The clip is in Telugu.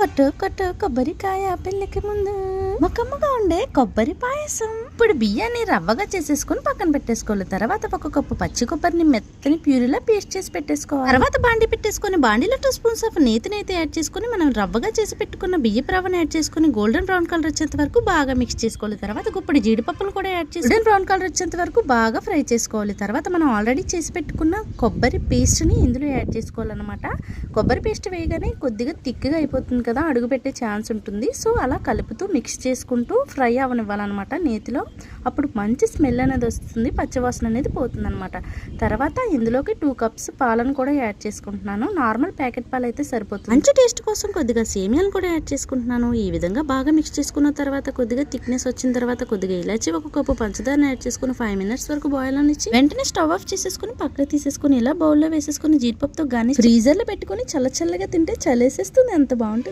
కొట్టు కొట్టు కొబ్బరికాయ పెళ్ళికి ముందు. ముఖముగా ఉండే కొబ్బరి పాయసం. ఇప్పుడు బియ్యాన్ని రవ్వగా చేసేసుకుని పక్కన పెట్టేసుకోవాలి. తర్వాత ఒక కప్పు పచ్చి కొబ్బరిని మెత్తని ప్యూరిలా పేస్ట్ చేసి పెట్టేసుకోవాలి. తర్వాత బాండి పెట్టేసుకొని బాండీలో టూ స్పూన్స్ ఆఫ్ నేతిని అయితే యాడ్ చేసుకొని మనం రవ్వగా చేసి పెట్టుకున్న బియ్యపు రవ్వను యాడ్ చేసుకుని గోల్డెన్ బ్రౌన్ కలర్ వచ్చేంత వరకు బాగా మిక్స్ చేసుకోవాలి. తర్వాత గుప్పటి జీడిపప్పులు కూడా యాడ్ చేసి గోల్డెన్ బ్రౌన్ కలర్ వచ్చేంత వరకు బాగా ఫ్రై చేసుకోవాలి. తర్వాత మనం ఆల్రెడీ చేసి పెట్టుకున్న కొబ్బరి పేస్ట్ని ఇందులో యాడ్ చేసుకోవాలన్నమాట. కొబ్బరి పేస్ట్ వేయగానే కొద్దిగా తిక్కగా అయిపోతుంది కదా అడుగు పెట్టే ఛాన్స్ ఉంటుంది. సో అలా కలుపుతూ మిక్స్ చేసుకుంటూ ఫ్రై అవనివ్వాలన్నమాట నేతిలో. అప్పుడు మంచి స్మెల్ అనేది వస్తుంది పచ్చివాసన అనేది పోతుందన్నమాట. తర్వాత ఇందులోకి టూ కప్స్ పాలను కూడా యాడ్ చేసుకుంటున్నాను. నార్మల్ ప్యాకెట్ పాలు అయితే సరిపోతుంది. మంచి టేస్ట్ కోసం కొద్దిగా సేమియాలు కూడా యాడ్ చేసుకుంటున్నాను. ఈ విధంగా బాగా మిక్స్ చేసుకున్న తర్వాత కొద్దిగా థిక్నెస్ వచ్చిన తర్వాత కొద్దిగా ఇలాచి ఒక కప్పు పంచదారని యాడ్ చేసుకుని ఫైవ్ మినిట్స్ వరకు బాయిల్ అనిచ్చి వెంటనే స్టవ్ ఆఫ్ చేసేసుకుని పక్కకు తీసేసుకుని ఇలా బౌల్లో వేసేసుకుని జీడిపప్పుతో కానీ ఫ్రీజర్లో పెట్టుకుని చల్ల చల్లగా తింటే చలేసేస్తుంది. ఎంత బాగుంటుంది.